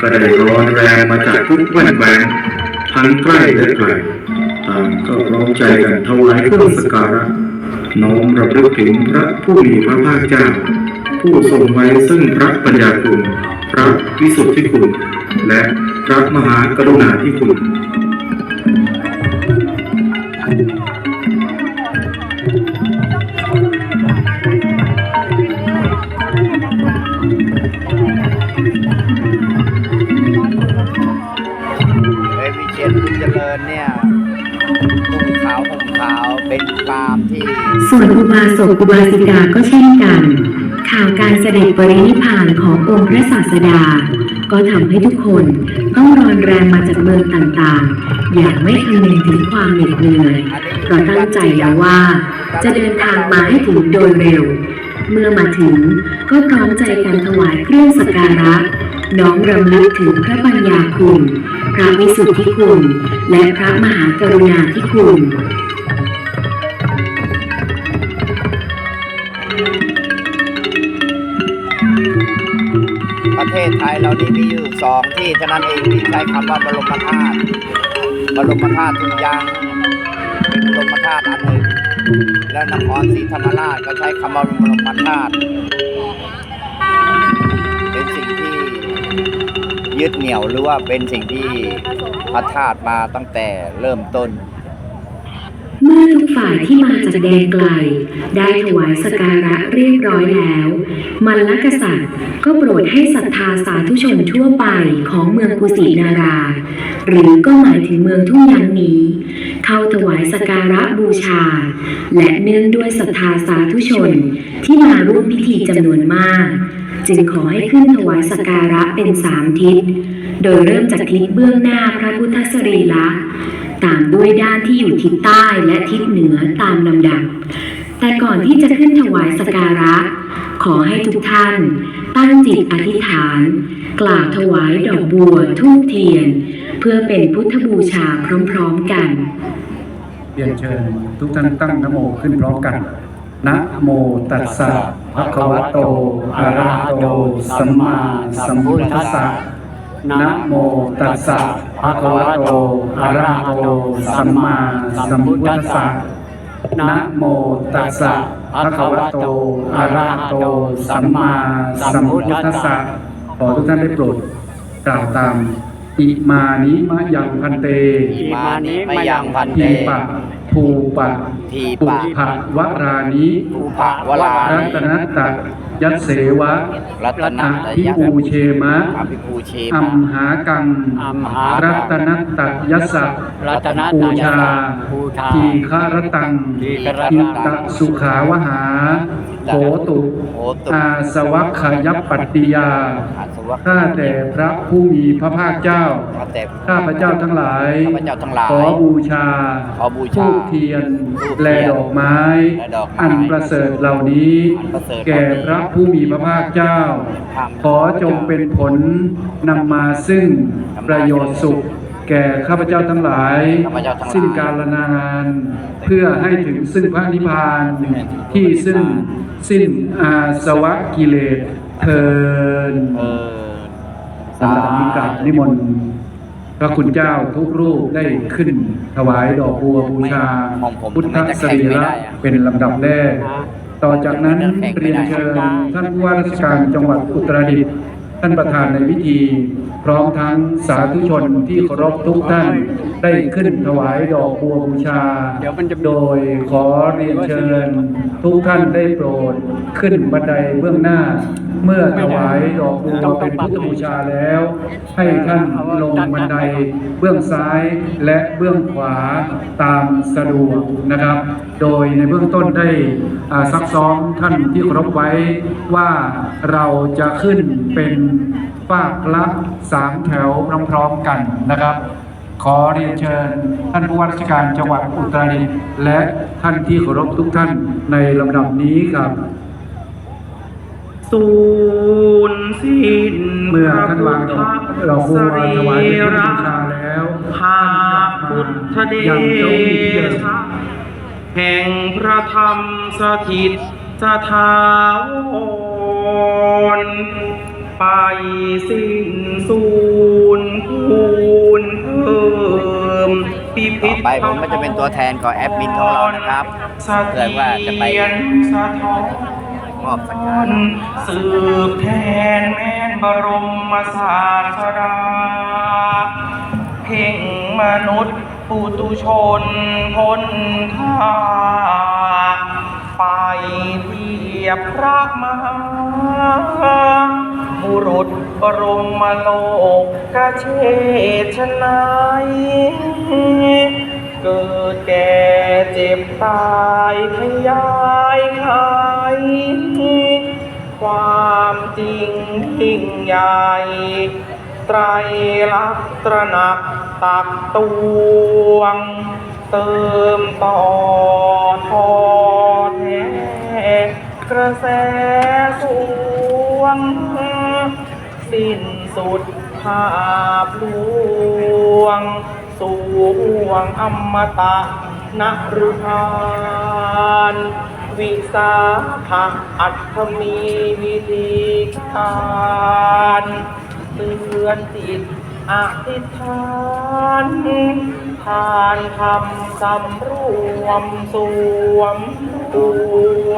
ก็ได้ร้อนแรงมาจากทุกแว่นแหวนทั้งใกล้และไกลต่างก็ร้องใจกันถวายเครื่องสการะน้อมรำลึกถึงพระผู้มีพระภาคเจ้า ผู้ทรงไว้ซึ่งพระปัญญาคุณ พระวิสุทธิคุณ และพระมหากรุณาธิคุณ เป็นพรามที่ ส่วนอุบาสกอุบาสิกาก็เช่นกัน ข่าวการเสด็จปรินิพพานขององค์พระศาสดา ก็ทำให้ทุกคนต้องรอนแรงมาจากเมืองต่างๆ อย่างไม่คำนึงถึงความเหน็ดเหนื่อยเพราะตั้งใจแล้วว่า จะเดินทางมาให้ถึงโดยเร็ว เมื่อมาถึงก็พร้อมใจกันถวายเครื่องสักการะน้อมรำลึกถึงพระปัญญาคุณ พระวิสุทธิคุณ และพระมหากรุณาธิคุณ ประเทศไทยเรานี่มีอยู่สองที่เท่านั้นเองที่ใช้คำว่าบรมธาตุบรมธาตุทุกอย่างเป็นบรมธาตุอันหนึ่งและนครศรีธรรมราชก็ใช้คำว่าบรมธาตุเป็นสิ่งที่ยึดเหนี่ยวหรือว่าเป็นสิ่งที่พระธาตุมาตั้งแต่เริ่มต้น เมื่อทุกฝ่ายที่มาจากแดนไกล ได้ถวายสการะเรียบร้อยแล้ว มัลลกษัตริย์ก็โปรดให้ศรัทธาสาธุชนทั่วไปของเมืองกุสินารา หรือก็หมายถึงเมืองทุ่งยังนี้ เข้าถวายสการะบูชา และเนื่องด้วยศรัทธาสาธุชนที่มาร่วมพิธีจำนวนมาก จึงขอให้ขึ้นถวายสกการะเป็นสามทิศ โดยเริ่มจากทิศเบื้องหน้าพระพุทธสรีระ ตามด้วยด้านที่อยู่ทิศใต้และทิศเหนือตามลำดับ แต่ก่อนที่จะขึ้นถวายสการะ ขอให้ทุกท่าน ตั้งจิตอธิษฐาน กล่าวถวายดอกบัวทูบเทียน เพื่อเป็นพุทธบูชาพร้อมๆกันเรียนเชิญทุกท่านตั้งนโมขึ้นพร้อมกัน นะโมตัสสะภะคะวะโต อะระหะโต สัมมาสัมพุทธัสสะ นะโมตัสสะภะคะวะโตอะระหะโตสัมมาสัมพุทธัสสะนะโมตัสสะภะคะวะโตอะระหะโตสัมมาสัมพุทธัสสะขอทุกท่านได้โปรดกล่าวตาม อิมานิมะยังพันเตอิมานิมะยังพันเตทีปะ ภูปะทีปุปะภะวรานิภูปะวลารันิตนัตตะยัสเสวะรัตนะอภิปูเชมะอภิภูเชอัมะมหากังอัมหารัตนัตตะยัสสะรัตนปูตายชาภูชาทีฆารตังทีฆรตังอิตะสุขาวหา โหตุโหตุอาสวัคขยัปปัตติยา อาสวะข้าแต่พระผู้มีพระภาคเจ้า ข้าแต่ข้าพระเจ้าทั้งหลาย ข้าพเจ้าทั้งหลาย ขอบูชาขอบูชาทูบเทียนธูปเทียน และดอกไม้และดอกไม้อันประเสริฐเหล่านี้อันประเสริฐเหล่านี้ แก่พระผู้มีพระภาคเจ้า ขอจงเป็นผลนำมาซึ่งประโยชน์สุข แก่ข้าพเจ้าทั้งหลาย ข้าพเจ้าทั้งหลาย สิ้นกาลนาน เพื่อให้ถึงซึ่งพระนิพพานที่ซึ่งสิ้นอาสวะกิเลสเทินเออสำหรับนิกราบนิมนต์พระคุณเจ้าทุกรูปได้ขึ้น ถวายดอกบัวบูชา พุทธสรีระเป็นลำดับแรก ต่อจากนั้นเรียนเชิญท่านผู้ว่าราชการจังหวัดอุตรดิตถ์ ท่านประธานในพิธี พร้อมทั้งสาธุชนที่เคารพทุกท่าน ได้ขึ้นถวายดอกบัวบูชา โดยขอเรียนเชิญ ทุกท่านได้โปรดขึ้นบันไดเบื้องหน้า เมื่อถวายดอกบัวเป็นพุทธบูชาแล้ว ให้ท่านลงบันไดเบื้องซ้ายและเบื้องขวาตามสะดวกนะครับ โดยในเบื้องต้นได้ซักซ้อมท่านที่เคารพไว้ว่าเราจะขึ้นเป็นฝากละสามแถวพร้อมๆกันนะครับ ขอเรียนเชิญ ท่านผู้ว่าราชการจังหวัดอุตรดิตถ์และท่านที่เคารพทุกท่านในลำดับนี้ครับสูญสิ้นเมื่อท่านวางดอกดอกบัวถวายเป็นพุทธบูชาแล้วภาพพุทธเดยังเจ้าที่เดิมชะ แห่งพระธรรมสถิตสถาวรไปสิ้นสูญคูณเพิ่มพิพิต่อธไปผมก็จะเป็นตัวแทนของแอดมินของเรานะครับสะเกิดว่าจะไปเทียนสะท้อนมอบสักการะสืบแทนแม่นบรมศาสดาเพ่งมนุษย์ ปุตุชนพ้นท่าไปเทียบพระมหาบุรุษบรมโลกกเชษนายเกิดแก่เจ็บตายขยายไขความจริงยิ่งใหญ่ ไตรลักษณ์ตระหนัก ตักตวง เติมต่อทอแท้กระแสสวง สิ้นสุดภาพลวง สู่ห่วงอมตะนรุทานวิสาขะอัตถมีวิธีการเตือนจิต อธิษฐานทานคำสำรวมสวมตัว